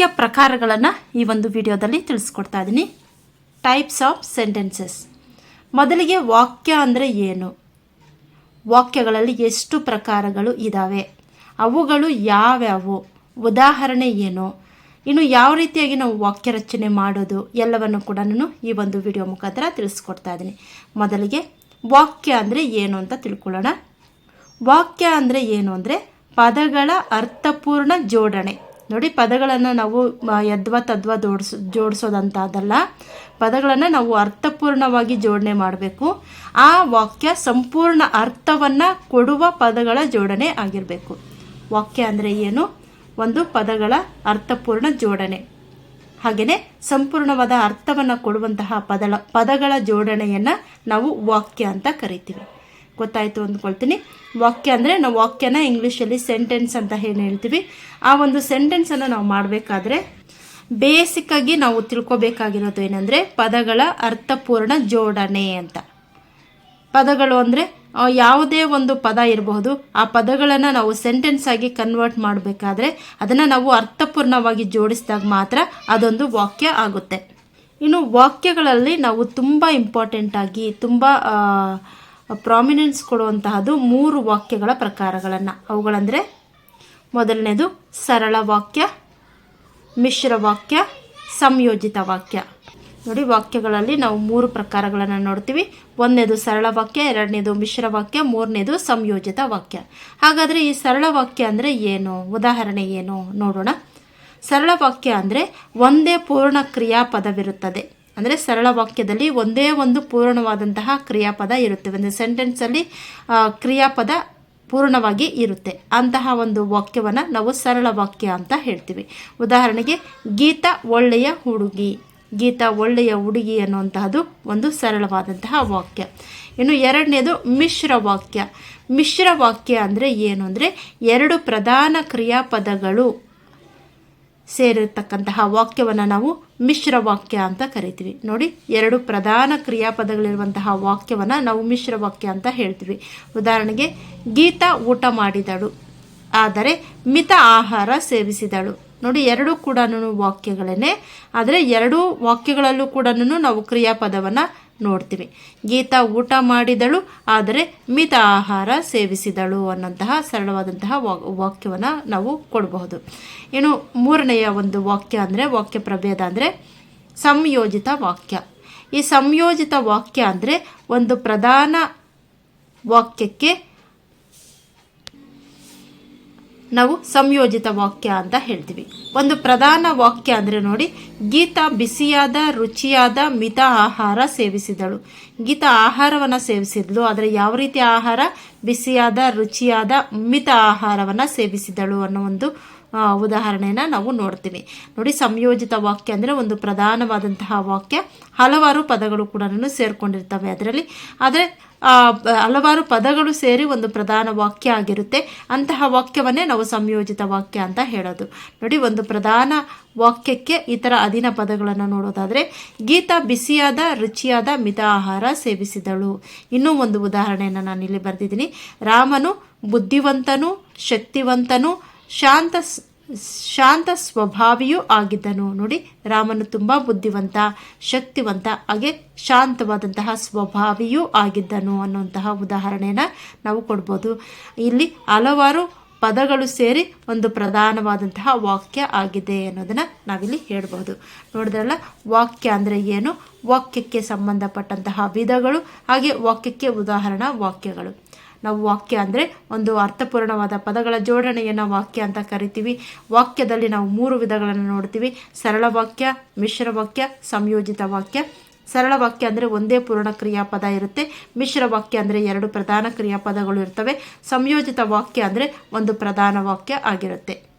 ವಾಕ್ಯ ಪ್ರಕಾರಗಳನ್ನು ಈ ಒಂದು ವಿಡಿಯೋದಲ್ಲಿ ತಿಳಿಸ್ಕೊಡ್ತಾ ಇದ್ದೀನಿ ಟೈಪ್ಸ್ ಆಫ್ ಸೆಂಟೆನ್ಸಸ್ ಮೊದಲಿಗೆ ವಾಕ್ಯ ಅಂದರೆ ಏನು? ವಾಕ್ಯಗಳಲ್ಲಿ ಎಷ್ಟು ಪ್ರಕಾರಗಳು ಇದ್ದಾವೆ ಅವುಗಳು ಯಾವ್ಯಾವು? ಉದಾಹರಣೆ ಏನು? ಇನ್ನು ಯಾವ ರೀತಿಯಾಗಿ ನಾವು ವಾಕ್ಯ ರಚನೆ ಮಾಡೋದು? ಎಲ್ಲವನ್ನು ಕೂಡ ನಾನು ಈ ಒಂದು ವಿಡಿಯೋ ಮುಖಾಂತರ ತಿಳಿಸ್ಕೊಡ್ತಾ ಇದ್ದೀನಿ ಮೊದಲಿಗೆ ವಾಕ್ಯ ಅಂದರೆ ಏನು ಅಂತ ತಿಳ್ಕೊಳ್ಳೋಣ. ವಾಕ್ಯ ಅಂದರೆ ಏನು ಅಂದರೆ ಪದಗಳ ಅರ್ಥಪೂರ್ಣ ಜೋಡಣೆ. ನೋಡಿ, ಪದಗಳನ್ನು ನಾವು ಯದ್ವ ತದ್ವ ಜೋಡಿಸ್ ಜೋಡಿಸೋದಂಥದ್ದಲ್ಲ ಪದಗಳನ್ನು ನಾವು ಅರ್ಥಪೂರ್ಣವಾಗಿ ಜೋಡಣೆ ಮಾಡಬೇಕು. ಆ ವಾಕ್ಯ ಸಂಪೂರ್ಣ ಅರ್ಥವನ್ನು ಕೊಡುವ ಪದಗಳ ಜೋಡಣೆ ಆಗಿರಬೇಕು. ವಾಕ್ಯ ಅಂದರೆ ಏನು? ಒಂದು ಪದಗಳ ಅರ್ಥಪೂರ್ಣ ಜೋಡಣೆ. ಹಾಗೆಯೇ ಸಂಪೂರ್ಣವಾದ ಅರ್ಥವನ್ನು ಕೊಡುವಂತಹ ಪದಗಳ ಪದಗಳ ಜೋಡಣೆಯನ್ನು ನಾವು ವಾಕ್ಯ ಅಂತ ಕರಿತೀವಿ. ಗೊತ್ತಾಯಿತು ಅಂದ್ಕೊಳ್ತೀನಿ. ವಾಕ್ಯ ಅಂದರೆ ನಾವು ವಾಕ್ಯನ ಇಂಗ್ಲೀಷಲ್ಲಿ ಸೆಂಟೆನ್ಸ್ ಅಂತ ಏನು ಹೇಳ್ತೀವಿ. ಆ ಒಂದು ಸೆಂಟೆನ್ಸನ್ನು ನಾವು ಮಾಡಬೇಕಾದ್ರೆ ಬೇಸಿಕ್ಕಾಗಿ ನಾವು ತಿಳ್ಕೊಬೇಕಾಗಿರೋದು ಏನಂದರೆ ಪದಗಳ ಅರ್ಥಪೂರ್ಣ ಜೋಡಣೆ ಅಂತ. ಪದಗಳು ಅಂದರೆ ಯಾವುದೇ ಒಂದು ಪದ ಇರಬಹುದು, ಆ ಪದಗಳನ್ನು ನಾವು ಸೆಂಟೆನ್ಸ್ ಆಗಿ ಕನ್ವರ್ಟ್ ಮಾಡಬೇಕಾದ್ರೆ ಅದನ್ನು ನಾವು ಅರ್ಥಪೂರ್ಣವಾಗಿ ಜೋಡಿಸಿದಾಗ ಮಾತ್ರ ಅದೊಂದು ವಾಕ್ಯ ಆಗುತ್ತೆ. ಇನ್ನು ವಾಕ್ಯಗಳಲ್ಲಿ ನಾವು ತುಂಬ ಇಂಪಾರ್ಟೆಂಟ್ ಆಗಿ, ತುಂಬ ಪ್ರಾಮಿನೆನ್ಸ್ ಕೊಡುವಂತಹದ್ದು ಮೂರು ವಾಕ್ಯಗಳ ಪ್ರಕಾರಗಳನ್ನು. ಅವುಗಳಂದರೆ ಮೊದಲನೇದು ಸರಳ ವಾಕ್ಯ, ಮಿಶ್ರ ವಾಕ್ಯ, ಸಂಯೋಜಿತ ವಾಕ್ಯ. ನೋಡಿ ವಾಕ್ಯಗಳಲ್ಲಿ ನಾವು ಮೂರು ಪ್ರಕಾರಗಳನ್ನು ನೋಡ್ತೀವಿ. ಒಂದನೇದು ಸರಳ ವಾಕ್ಯ, ಎರಡನೇದು ಮಿಶ್ರ ವಾಕ್ಯ, ಮೂರನೇದು ಸಂಯೋಜಿತ ವಾಕ್ಯ. ಹಾಗಾದರೆ ಈ ಸರಳ ವಾಕ್ಯ ಅಂದರೆ ಏನು? ಉದಾಹರಣೆ ಏನು? ನೋಡೋಣ. ಸರಳ ವಾಕ್ಯ ಅಂದರೆ ಒಂದೇ ಪೂರ್ಣ ಕ್ರಿಯಾಪದವಿರುತ್ತದೆ. ಅಂದರೆ ಸರಳ ವಾಕ್ಯದಲ್ಲಿ ಒಂದೇ ಒಂದು ಪೂರ್ಣವಾದಂತಹ ಕ್ರಿಯಾಪದ ಇರುತ್ತೆ. ಒಂದು ಸೆಂಟೆನ್ಸಲ್ಲಿ ಕ್ರಿಯಾಪದ ಪೂರ್ಣವಾಗಿ ಇರುತ್ತೆ. ಅಂತಹ ಒಂದು ವಾಕ್ಯವನ್ನು ನಾವು ಸರಳ ವಾಕ್ಯ ಅಂತ ಹೇಳ್ತೀವಿ. ಉದಾಹರಣೆಗೆ, ಗೀತಾ ಒಳ್ಳೆಯ ಹುಡುಗಿ. ಗೀತಾ ಒಳ್ಳೆಯ ಹುಡುಗಿ ಅನ್ನುವಂತಹದ್ದು ಒಂದು ಸರಳವಾದಂತಹ ವಾಕ್ಯ. ಇನ್ನು ಎರಡನೇದು, ಮಿಶ್ರ ವಾಕ್ಯ. ಮಿಶ್ರ ವಾಕ್ಯ ಅಂದರೆ ಏನು? ಅಂದರೆ ಎರಡು ಪ್ರಧಾನ ಕ್ರಿಯಾಪದಗಳು. ಸೇರಿರ್ತಕ್ಕಂತಹ ವಾಕ್ಯವನ್ನು ನಾವು ಮಿಶ್ರ ವಾಕ್ಯ ಅಂತ ಕರಿತೀವಿ. ನೋಡಿ, ಎರಡು ಪ್ರಧಾನ ಕ್ರಿಯಾಪದಗಳಿರುವಂತಹ ವಾಕ್ಯವನ್ನು ನಾವು ಮಿಶ್ರ ವಾಕ್ಯ ಅಂತ ಹೇಳ್ತೀವಿ. ಉದಾಹರಣೆಗೆ, ಗೀತಾ ಊಟ ಮಾಡಿದಳು, ಆದರೆ ಮಿತ ಆಹಾರ ಸೇವಿಸಿದಳು. ನೋಡಿ, ಎರಡೂ ಕೂಡ ವಾಕ್ಯಗಳೇ ಆದರೆ ಎರಡೂ ವಾಕ್ಯಗಳಲ್ಲೂ ಕೂಡ ನಾವು ಕ್ರಿಯಾಪದವನ್ನು ನೋಡ್ತೀವಿ. ಗೀತಾ ಊಟ ಮಾಡಿದಳು, ಆದರೆ ಮಿತ ಆಹಾರ ಸೇವಿಸಿದಳು ಅನ್ನೋಂತಹ ಸರಳವಾದಂತಹ ವಾಕ್ಯವನ್ನು ನಾವು ಕೊಡಬಹುದು. ಇನ್ನು ಮೂರನೆಯ ಒಂದು ವಾಕ್ಯ ಅಂದರೆ, ವಾಕ್ಯ ಪ್ರಭೇದ ಅಂದರೆ ಸಂಯೋಜಿತ ವಾಕ್ಯ. ಈ ಸಂಯೋಜಿತ ವಾಕ್ಯ ಅಂದರೆ ಒಂದು ಪ್ರಧಾನ ವಾಕ್ಯಕ್ಕೆ ನಾವು ಸಂಯೋಜಿತ ವಾಕ್ಯ ಅಂತ ಹೇಳ್ತೀವಿ. ಒಂದು ಪ್ರಧಾನ ವಾಕ್ಯ ಅಂದರೆ ನೋಡಿ, ಗೀತಾ ಬಿಸಿಯಾದ, ರುಚಿಯಾದ, ಮಿತ ಆಹಾರ ಸೇವಿಸಿದಳು. ಗೀತಾ ಆಹಾರವನ್ನು ಸೇವಿಸಿದ್ಲು, ಆದರೆ ಯಾವ ರೀತಿಯ ಆಹಾರ? ಬಿಸಿಯಾದ, ರುಚಿಯಾದ, ಮಿತ ಆಹಾರವನ್ನು ಸೇವಿಸಿದಳು ಅನ್ನೋ ಒಂದು ಉದಾಹರಣೆನ ನಾವು ನೋಡ್ತೀವಿ. ನೋಡಿ, ಸಂಯೋಜಿತ ವಾಕ್ಯ ಅಂದರೆ ಒಂದು ಪ್ರಧಾನವಾದಂತಹ ವಾಕ್ಯ. ಹಲವಾರು ಪದಗಳು ಕೂಡ ಸೇರಿಕೊಂಡಿರ್ತವೆ ಅದರಲ್ಲಿ. ಆದರೆ ಹಲವಾರು ಪದಗಳು ಸೇರಿ ಒಂದು ಪ್ರಧಾನ ವಾಕ್ಯ ಆಗಿರುತ್ತೆ. ಅಂತಹ ವಾಕ್ಯವನ್ನೇ ನಾವು ಸಂಯೋಜಿತ ವಾಕ್ಯ ಅಂತ ಹೇಳೋದು. ನೋಡಿ, ಒಂದು ಪ್ರಧಾನ ವಾಕ್ಯಕ್ಕೆ ಈ ಥರ ಅಧೀನ ಪದಗಳನ್ನು ನೋಡೋದಾದರೆ, ಗೀತಾ ಬಿಸಿಯಾದ, ರುಚಿಯಾದ ಮಿತ ಆಹಾರ ಸೇವಿಸಿದಳು. ಇನ್ನೂ ಒಂದು ಉದಾಹರಣೆಯನ್ನು ನಾನು ಇಲ್ಲಿ ಬರೆದಿದ್ದೀನಿ. ರಾಮನು ಬುದ್ಧಿವಂತನು, ಶಕ್ತಿವಂತನು ಶಾಂತ ಶಾಂತ ಸ್ವಭಾವಿಯೂ ಆಗಿದ್ದನು. ನೋಡಿ, ರಾಮನು ತುಂಬ ಬುದ್ಧಿವಂತ, ಶಕ್ತಿವಂತ, ಹಾಗೆ ಶಾಂತವಾದಂತಹ ಸ್ವಭಾವಿಯೂ ಆಗಿದ್ದನು ಅನ್ನುವಂತಹ ಉದಾಹರಣೆಯನ್ನು ನಾವು ಕೊಡ್ಬೋದು. ಇಲ್ಲಿ ಹಲವಾರು ಪದಗಳು ಸೇರಿ ಒಂದು ಪ್ರಧಾನವಾದಂತಹ ವಾಕ್ಯ ಆಗಿದೆ ಅನ್ನೋದನ್ನು ನಾವಿಲ್ಲಿ ಹೇಳ್ಬೋದು. ನೋಡಿದ್ರಲ್ಲ, ವಾಕ್ಯ ಅಂದರೆ ಏನು? ವಾಕ್ಯಕ್ಕೆ ಸಂಬಂಧಪಟ್ಟಂತಹ ವಿಧಗಳು, ಹಾಗೆ ವಾಕ್ಯಕ್ಕೆ ಉದಾಹರಣಾ ವಾಕ್ಯಗಳು. ನಾವು ವಾಕ್ಯ ಅಂದರೆ ಒಂದು ಅರ್ಥಪೂರ್ಣವಾದ ಪದಗಳ ಜೋಡಣೆಯನ್ನು ವಾಕ್ಯ ಅಂತ ಕರಿತೀವಿ. ವಾಕ್ಯದಲ್ಲಿ ನಾವು ಮೂರು ವಿಧಗಳನ್ನು ನೋಡ್ತೀವಿ. ಸರಳ ವಾಕ್ಯ, ಮಿಶ್ರ ವಾಕ್ಯ, ಸಂಯೋಜಿತ ವಾಕ್ಯ. ಸರಳ ವಾಕ್ಯ ಅಂದರೆ ಒಂದೇ ಪೂರ್ಣ ಕ್ರಿಯಾಪದ ಇರುತ್ತೆ. ಮಿಶ್ರ ವಾಕ್ಯ ಅಂದರೆ ಎರಡು ಪ್ರಧಾನ ಕ್ರಿಯಾಪದಗಳು ಇರ್ತವೆ. ಸಂಯೋಜಿತ ವಾಕ್ಯ ಅಂದರೆ ಒಂದು ಪ್ರಧಾನ ವಾಕ್ಯ ಆಗಿರುತ್ತೆ.